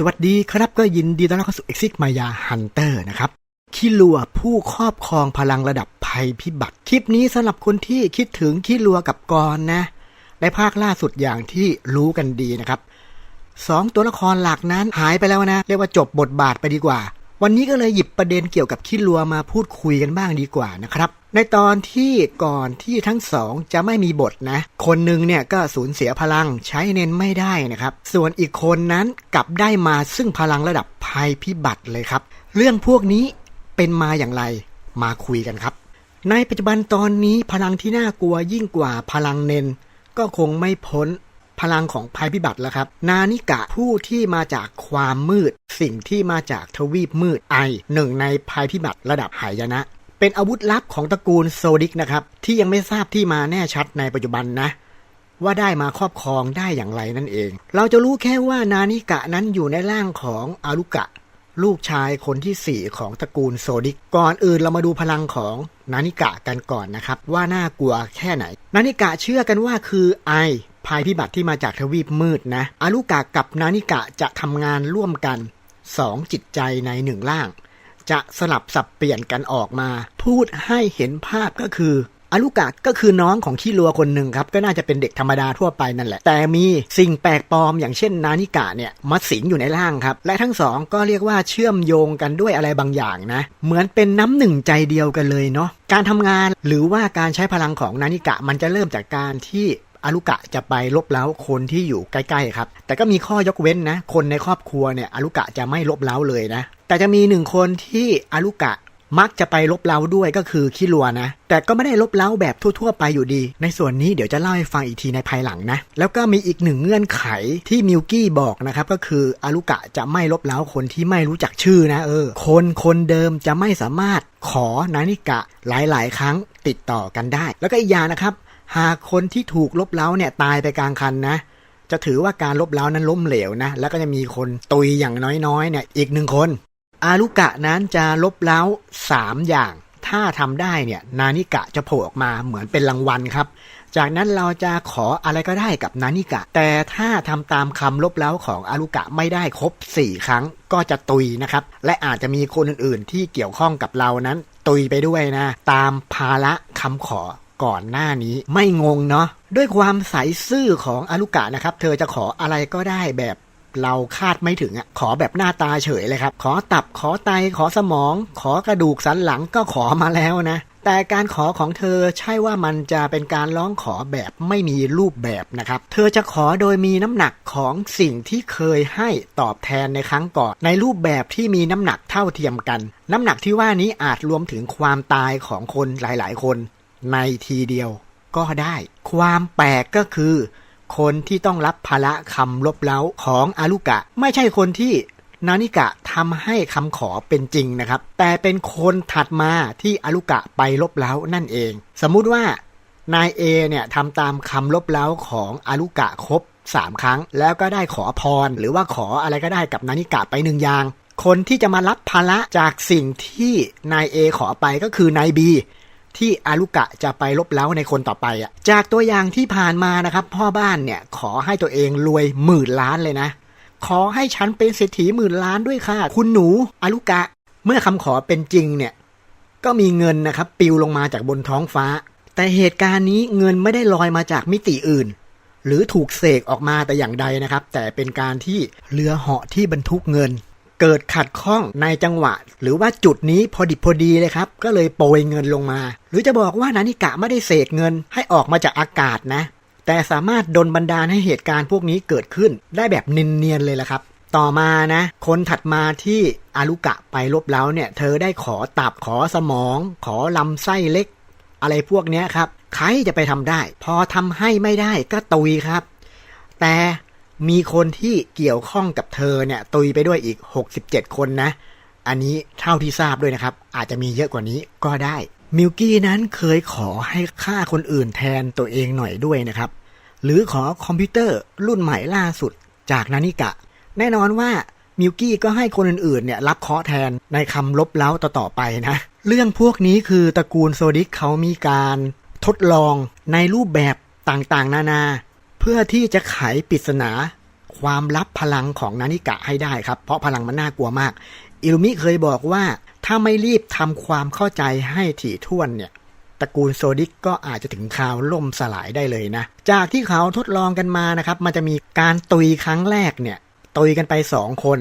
สวัสดีครับก็ยินดีต้อนรับเข้าสู่ Exit Maya Hunter นะครับคิลัวผู้ครอบครองพลังระดับภัยพิบัติ คลิปนี้สำหรับคนที่คิดถึงคิลัวกับกรนะในภาคล่าสุดอย่างที่รู้กันดีนะครับสองตัวละครหลักนั้นหายไปแล้วนะ เรียกว่าจบบทบาทไปดีกว่า วันนี้ก็เลยหยิบประเด็นเกี่ยวกับคิลัวมาพูดคุยกันบ้างดีกว่านะครับ ในตอนที่ก่อนที่ทั้งสองจะไม่มีบทนะ คนหนึ่งเนี่ยก็สูญเสียพลังใช้เน้นไม่ได้นะครับ ส่วนอีกคนนั้นกลับได้มาซึ่งพลังระดับภัยพิบัติเลยครับ เรื่องพวกนี้เป็นมาอย่างไรมาคุยกันครับ ในปัจจุบันตอนนี้พลังที่น่ากลัวยิ่งกว่าพลังเน้นก็คงไม่พ้น พลังของภัยพิบัติแล้วครับ นานิกะผู้ที่มาจากความมืด สิ่งที่มาจากทวีปมืดไอหนึ่งในภัยพิบัติระดับหายนะ เป็นอาวุธลับของตระกูลโซดิกนะครับ ที่ยังไม่ทราบที่มาแน่ชัดในปัจจุบันนะ ว่าได้มาครอบครองได้อย่างไรนั่นเอง เราจะรู้แค่ว่านานิกะนั้นอยู่ในร่างของอารุกะลูกชายคนที่ 4 ของตระกูลโซดิก ก่อนอื่นเรามาดูพลังของนานิกะกันก่อนนะครับ ว่าน่ากลัวแค่ไหน นานิกะเชื่อกันว่าคือไอ ภัยพิบัติที่มาจากทวีปมืดนะอารุกะกับนานิกะจะทำงานร่วมกันสองจิตใจในหนึ่งร่าง จะสลับสับเปลี่ยนกันออกมา พูดให้เห็นภาพก็คืออารุกะก็คือน้องของขี้ลัวคนหนึ่งครับ ก็น่าจะเป็นเด็กธรรมดาทั่วไปนั่นแหละ แต่มีสิ่งแปลกปลอมอย่างเช่นนานิกะเนี่ยมาสิงอยู่ในร่างครับ และทั้งสองก็เรียกว่าเชื่อมโยงกันด้วยอะไรบางอย่างนะ เหมือนเป็นน้ำหนึ่งใจเดียวกันเลยเนาะการทำงานหรือว่าการใช้พลังของนานิกะมันจะเริ่มจากการที่ อารุกะจะไปลบเล้าคนที่อยู่ใกล้ๆครับ แต่ก็มีข้อยกเว้นนะ คนในครอบครัวเนี่ยอารุกะจะไม่ลบเล้าเลยนะ แต่จะมีหนึ่งคนที่อารุกะมักจะไปลบเล้าด้วยก็คือคิรัวนะ แต่ก็ไม่ได้ลบเล้าแบบทั่ว ๆ ไปอยู่ดี ในส่วนนี้เดี๋ยวจะเล่าให้ฟังอีกทีในภายหลังนะ แล้วก็มีอีกหนึ่งเงื่อนไขที่มิวกี้บอกนะครับ ก็คืออารุกะจะไม่ลบเล้าคนที่ไม่รู้จักชื่อนะเออ คนคนเดิมจะไม่สามารถขอนานิกะหลายๆ ครั้งติดต่อกันได้ แล้วก็อีกอย่างนะครับ หากคนที่ถูกลบเล้าเนี่ยตายไปกลางคันนะ จะถือว่าการลบเล้านั้นล้มเหลวนะ แล้วก็จะมีคนตุยอย่างน้อยๆเนี่ยอีกหนึ่งคน อารุกะนั้นจะลบเล้าสามอย่าง ถ้าทำได้เนี่ยนานิกะจะโผล่ออกมาเหมือนเป็นรางวัลครับ จากนั้นเราจะขออะไรก็ได้กับนานิกะ แต่ถ้าทำตามคำลบเล้าของอารุกะไม่ได้ครบ 4 ครั้งก็จะตุยนะครับ และอาจจะมีคนอื่นๆ ที่เกี่ยวข้องกับเรานั้นตุยไปด้วยนะ ตามภาระคำขอ ก่อนหน้านี้ไม่งงเนาะด้วยความใสซื่อของอารุกะนะครับ เธอจะขออะไรก็ได้แบบเราคาดไม่ถึงอะขอแบบหน้าตาเฉยเลยครับ ขอตับขอไตขอสมอง ขอกระดูกสันหลังก็ขอมาแล้วนะ แต่การขอของเธอใช่ว่ามันจะเป็นการร้องขอแบบไม่มีรูปแบบนะครับ เธอจะขอโดยมีน้ำหนักของสิ่งที่เคยให้ตอบแทนในครั้งก่อน ในรูปแบบที่มีน้ำหนักเท่าเทียมกัน น้ำหนักที่ว่านี้อาจรวมถึงความตายของคนหลาย ๆ คน ในทีเดียวก็ได้ ความแปลกก็คือ คนที่ต้องรับภาระคำลบเล้าของอารุกะ ไม่ใช่คนที่นานิกะทำให้คำขอเป็นจริงนะครับ แต่เป็นคนถัดมาที่อารุกะไปลบเล้านั่นเอง สมมุติว่านายเอเนี่ยทำตามคำลบเล้าของอารุกะครบ3 ครั้ง แล้วก็ได้ขอพร หรือว่าขออะไรก็ได้กับนานิกะไปหนึ่งอย่าง คนที่จะมารับภาระจากสิ่งที่นายเอขอไปก็คือนายบี ที่อารุกะจะไปลบเล้าในคนต่อไปอะจากตัวอย่างที่ผ่านมานะครับ พ่อบ้านเนี่ยขอให้ตัวเองรวยหมื่นล้านเลยนะ ขอให้ฉันเป็นเศรษฐีหมื่นล้านด้วยค่ะ คุณหนูอารุกะ เมื่อคำขอเป็นจริงเนี่ยก็มีเงินนะครับปิวลงมาจากบนท้องฟ้า แต่เหตุการณ์นี้เงินไม่ได้ลอยมาจากมิติอื่น หรือถูกเสกออกมาแต่อย่างใดนะครับ แต่เป็นการที่เรือเหาะที่บรรทุกเงิน เกิดขัดข้องในจังหวะ หรือว่าจุดนี้พอดิบพอดีเลยครับ ก็เลยโปรยเงินลงมา หรือจะบอกว่านานิกะไม่ได้เสกเงินให้ออกมาจากอากาศนะ แต่สามารถดลบันดาลให้เหตุการณ์พวกนี้เกิดขึ้น ได้แบบเนียนๆเลยละครับ ต่อมานะ คนถัดมาที่อารุกะไปลบเล้าเนี่ย เธอได้ขอตับขอสมอง ขอลำไส้เล็ก อะไรพวกนี้ครับ ใครจะไปทำได้ พอทำให้ไม่ได้ก็ตุยครับ แต่ มีคนที่เกี่ยวข้องกับเธอเนี่ยตุยไปด้วยอีก 67 คนนะ อันนี้เท่าที่ทราบด้วยนะครับ อาจจะมีเยอะกว่านี้ก็ได้ มิลกี้นั้นเคยขอให้ฆ่าคนอื่นแทนตัวเองหน่อยด้วยนะครับ หรือขอคอมพิวเตอร์รุ่นใหม่ล่าสุดจากนานิกะ แน่นอนว่ามิลกี้ก็ให้คนอื่นๆเนี่ยรับเคาะแทนในคำลบเล้าต่อๆไปนะ เรื่องพวกนี้คือตระกูลโซดิกเขามีการทดลองในรูปแบบต่างๆ นานา เพื่อที่จะไขปริศนาความลับพลังของนานิกะให้ได้ครับ เพราะพลังมันน่ากลัวมาก อิลุมิเคยบอกว่าถ้าไม่รีบทำความเข้าใจให้ถี่ถ้วนเนี่ยตระกูลโซดิกก็อาจจะถึงข่าวล่มสลายได้เลยนะ จากที่เขาทดลองกันมานะครับ มันจะมีการตุยครั้งแรกเนี่ย ตุยกันไปสองคน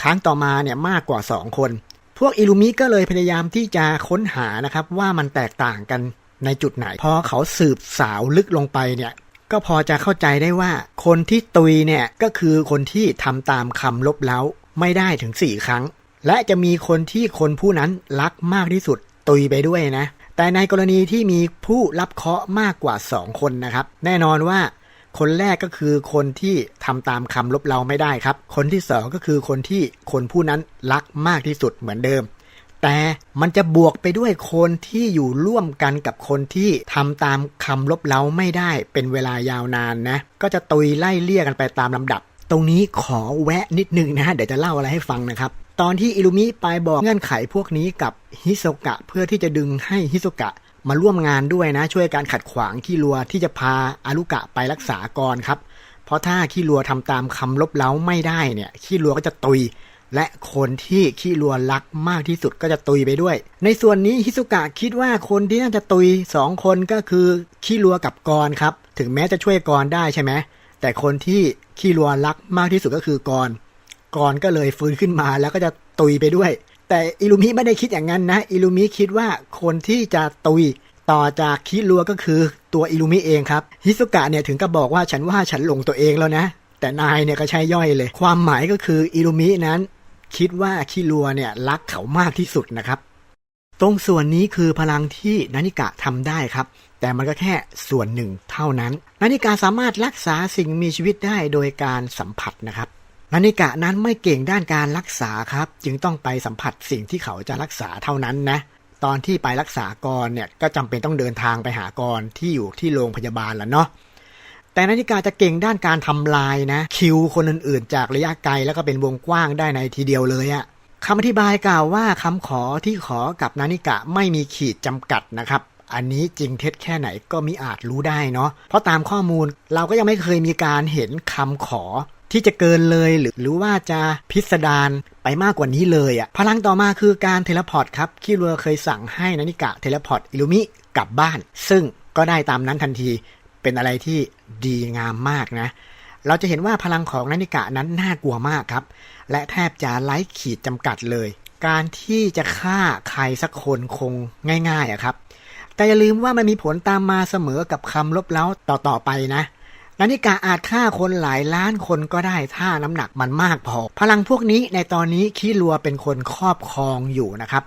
ครั้งต่อมาเนี่ยมากกว่าสองคน พวกอิลูมิก็เลยพยายามที่จะค้นหานะครับว่ามันแตกต่างกันในจุดไหน พอเขาสืบสาวลึกลงไปเนี่ย ก็พอจะเข้าใจได้ว่า คนที่ตุยเนี่ยก็คือคนที่ทำตามคำลบเล้าไม่ได้ถึงสี่ครั้ง และจะมีคนที่คนผู้นั้นรักมากที่สุดตุยไปด้วยนะ แต่ในกรณีที่มีผู้รับเคราะห์มากกว่าสองคนนะครับ แน่นอนว่าคนแรกก็คือคนที่ทำตามคำลบเราไม่ได้ครับ คนที่สองก็คือคนที่คนผู้นั้นรักมากที่สุดเหมือนเดิม แต่มันจะบวกไปด้วยคนที่อยู่ร่วมกันกับคนที่ทำตามคำลบเล้าไม่ได้เป็นเวลายาวนานนะ ก็จะตุยไล่เลี่ยกันไปตามลำดับ ตรงนี้ขอแวะนิดนึงนะ เดี๋ยวจะเล่าอะไรให้ฟังนะครับ ตอนที่อิลูมิไปบอกเงื่อนไขพวกนี้กับฮิโซกะเพื่อที่จะดึงให้ฮิโซกะมาร่วมงานด้วยนะ ช่วยการขัดขวางขี้รัวที่จะพาอารุกะไปรักษาก่อนครับ เพราะถ้าขี้รัวทำตามคำลบเล้าไม่ได้เนี่ยขี้รัวก็จะตุย และคนที่ขี้รัวรักมากที่สุดก็จะตุยไปด้วย ในส่วนนี้ฮิซุกะคิดว่าคนที่น่าจะตุยสองคนก็คือขี้รัวกับกรครับ ถึงแม้จะช่วยกรได้ใช่ไหมแต่คนที่ขี้รัวรักมากที่สุดก็คือกรกรก็เลยฟื้นขึ้นมาแล้วก็จะตุยไปด้วย แต่อิลูมิไม่ได้คิดอย่างนั้นนะอิลูมิคิดว่าคนที่จะตุยต่อจากคิรัวก็คือตัวอิลูมิเองครับฮิซุกะเนี่ยถึงกับบอกว่าฉันว่าฉันหลงตัวเองแล้วนะ แต่นายเนี่ยก็ใช่ย่อยเลย ความหมายก็คืออิลูมินั้น คิดว่าคิรัวเนี่ยรักเขามากที่สุดนะครับ ตรงส่วนนี้คือพลังที่นานิกะทำได้ครับ แต่มันก็แค่ส่วนหนึ่งเท่านั้น นานิกะสามารถรักษาสิ่งมีชีวิตได้โดยการสัมผัสนะครับนานิกะนั้นไม่เก่งด้านการรักษาครับ จึงต้องไปสัมผัสสิ่งที่เขาจะรักษาเท่านั้นนะตอนที่ไปรักษากรเนี่ยก็จำเป็นต้องเดินทางไปหากรที่อยู่ที่โรงพยาบาลแล้วเนาะ แต่นาฬิกาจะเก่งด้านการทำลายนะ คิวคนอื่นๆ จากระยะไกลแล้วก็เป็นวงกว้างได้ในทีเดียวเลยอะคำอธิบายกล่าวว่าคำขอที่ขอกับนาฬิกะไม่มีขีดจำกัดนะครับอันนี้จริงเท็จแค่ไหนก็มิอาจรู้ได้เนาะ เพราะตามข้อมูลเราก็ยังไม่เคยมีการเห็นคำขอ ที่จะเกินเลยหรือหรือว่าจะพิสดารไปมากกว่านี้เลยอะ่ะ พลังต่อมาคือการเทเลพอร์ตครับคิรัวเคยสั่งให้นานิกะเทเลพอร์ตอิลุมิกลับบ้าน ซึ่งก็ได้ตามนั้นทันที เป็นอะไรที่ดีงามมากนะ เราจะเห็นว่าพลังของนานิกะนั้นน่ากลัวมากครับ และแทบจะไร้ขีดจำกัดเลย การที่จะฆ่าใครสักคนคงง่ายๆอะครับ แต่อย่าลืมว่ามันมีผลตามมาเสมอกับคำลบเล้าต่อๆไปนะนาฬิกาอาจฆ่าคนหลายล้านคนก็ได้ถ้าน้ำหนักมันมากพอ พลังพวกนี้ในตอนนี้ขี้รัวเป็นคนครอบครองอยู่นะครับ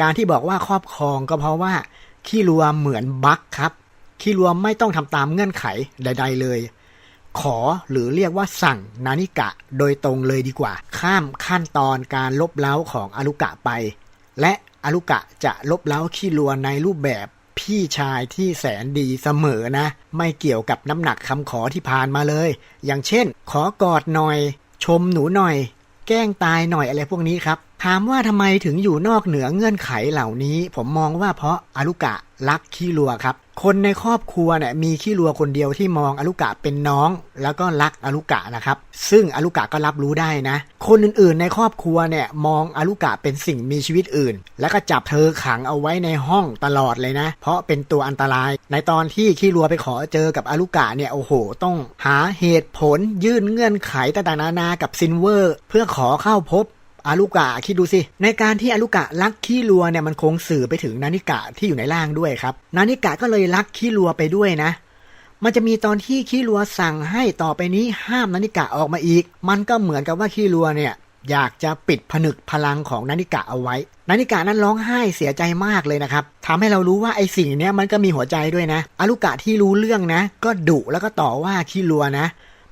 การที่บอกว่าครอบครองก็เพราะว่าขี้รัวเหมือนบั๊กครับ ขี้รัวไม่ต้องทำตามเงื่อนไขใด ๆ เลย ขอหรือเรียกว่าสั่งนานิกะโดยตรงเลยดีกว่า ข้ามขั้นตอนการลบเล้าของอลุกะไป และอลุกะจะลบเล้าขี้รัวในรูปแบบพี่ชายที่แสนดีเสมอนะ ไม่เกี่ยวกับน้ำหนักคำขอที่ผ่านมาเลย อย่างเช่น ขอกอดหน่อย ชมหนูหน่อย แกล้งตายหน่อยอะไรพวกนี้ครับ ถามว่าทำไมถึงอยู่นอกเหนือเงื่อนไขเหล่านี้ ผมมองว่าเพราะอลุกะรักขี้รัวครับ คนในครอบครัวเนี่ยมีขี้รัวคนเดียวที่มองอลุกะเป็นน้อง แล้วก็รักอลุกะนะครับ ซึ่งอลุกะก็รับรู้ได้นะ คนอื่นๆ ในครอบครัวเนี่ยมองอลุกะเป็นสิ่งมีชีวิตอื่น แล้วก็จับเธอขังเอาไว้ในห้องตลอดเลยนะ เพราะเป็นตัวอันตราย ในตอนที่ขี้รัวไปขอเจอกับอลุกะเนี่ยโอ้โห ต้องหาเหตุผลยื่นเงื่อนไขต่างๆนานากับซินเวอร์ เพื่อขอเข้าพบ อารุกะคิดดูสิ ในการที่อารุกะรักขี้รัวเนี่ยมันคงสื่อไปถึงนานิกะที่อยู่ในร่างด้วยครับ นานิกะก็เลยรักขี้รัวไปด้วยนะ มันจะมีตอนที่ขี้รัวสั่งให้ต่อไปนี้ห้ามนานิกะออกมาอีก มันก็เหมือนกับว่าขี้รัวเนี่ยอยากจะปิดผนึกพลังของนานิกะเอาไว้ นานิกะนั้นร้องไห้เสียใจมากเลยนะครับทำให้เรารู้ว่าไอ้สิ่งนี้มันก็มีหัวใจด้วยนะอารุกะที่รู้เรื่องนะ ก็ดุแล้วก็ต่อว่าขี้รัวนะ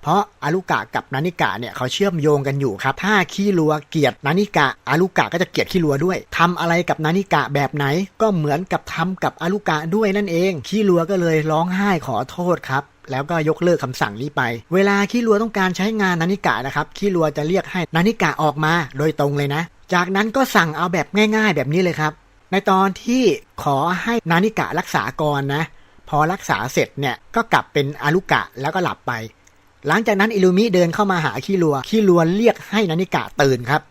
เพราะอารุกะกับนานิกะเนี่ยเขาเชื่อมโยงกันอยู่ครับ ถ้าขี้รัวเกลียดนานิกะอารุกะก็จะเกลียดขี้รัวด้วยทำอะไรกับนานิกะแบบไหน ก็เหมือนกับทำกับอารุกะด้วยนั่นเอง ขี้รัวก็เลยร้องไห้ขอโทษครับแล้วก็ยกเลิกคำสั่งนี้ไป เวลาขี้รัวต้องการใช้งานนานิกะนะครับขี้รัวจะเรียกให้นานิกะออกมาโดยตรงเลยนะ จากนั้นก็สั่งเอาแบบง่าย ๆ แบบนี้เลยครับ ในตอนที่ขอให้นานิกะรักษากรนะ พอรักษาเสร็จเนี่ยก็กลับเป็นอารุกะแล้วก็หลับไป หลังจากนั้นอิลูมิเดินเข้ามาหาคิรัวคิรัวเรียกให้นานิกะตื่นครับ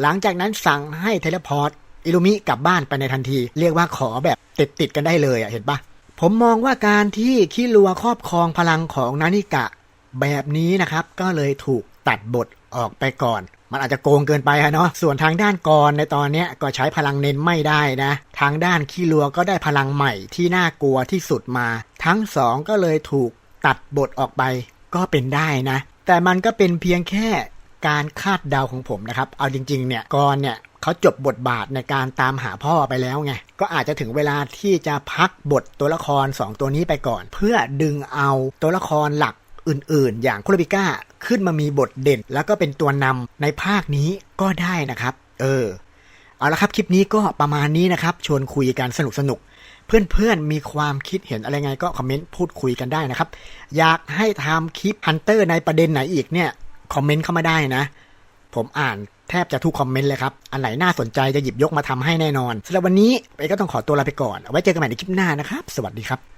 หลังจากนั้นสั่งให้เทเลพอร์ตอิลูมิกลับบ้านไปในทันที เรียกว่าขอแบบติดติดกันได้เลยอะเห็นปะผมมองว่าการที่คิรัวครอบครองพลังของนานิกะแบบนี้นะครับ ก็เลยถูกตัดบทออกไปก่อน มันอาจจะโกงเกินไปฮะเนาะส่วนทางด้านกรในตอนนี้ก็ใช้พลังเน้นไม่ได้นะ ทางด้านคิรัวก็ได้พลังใหม่ที่น่ากลัวที่สุดมา ทั้งสองก็เลยถูกตัดบทออกไป ก็เป็นได้นะ แต่มันก็เป็นเพียงแค่การคาดเดาของผมนะครับ เอาจริง ๆ เนี่ยกรเนี่ยเขาจบบทบาทในการตามหาพ่อไปแล้วไง ก็อาจจะถึงเวลาที่จะพักบทตัวละคร 2 ตัวนี้ไปก่อน เพื่อดึงเอาตัวละครหลักอื่น ๆ อย่างคุรบิก้าขึ้นมามีบทเด่น แล้วก็เป็นตัวนำในภาคนี้ก็ได้นะครับ เออ เอาละครับคลิปนี้ก็ประมาณนี้นะครับ ชวนคุยกันสนุกสนุกเพื่อนๆ มีความคิดเห็นอะไรไงก็คอมเมนต์พูดคุยกันได้นะครับ อยากให้ทำคลิปฮันเตอร์ในประเด็นไหนอีกเนี่ยคอมเมนต์เข้ามาได้นะ ผมอ่านแทบจะทุกคอมเมนต์เลยครับ อันไหนน่าสนใจจะหยิบยกมาทำให้แน่นอนสำหรับวันนี้เอก็ต้องขอตัวลาไปก่อน เอาไว้เจอกันใหม่ในคลิปหน้านะครับ สวัสดีครับ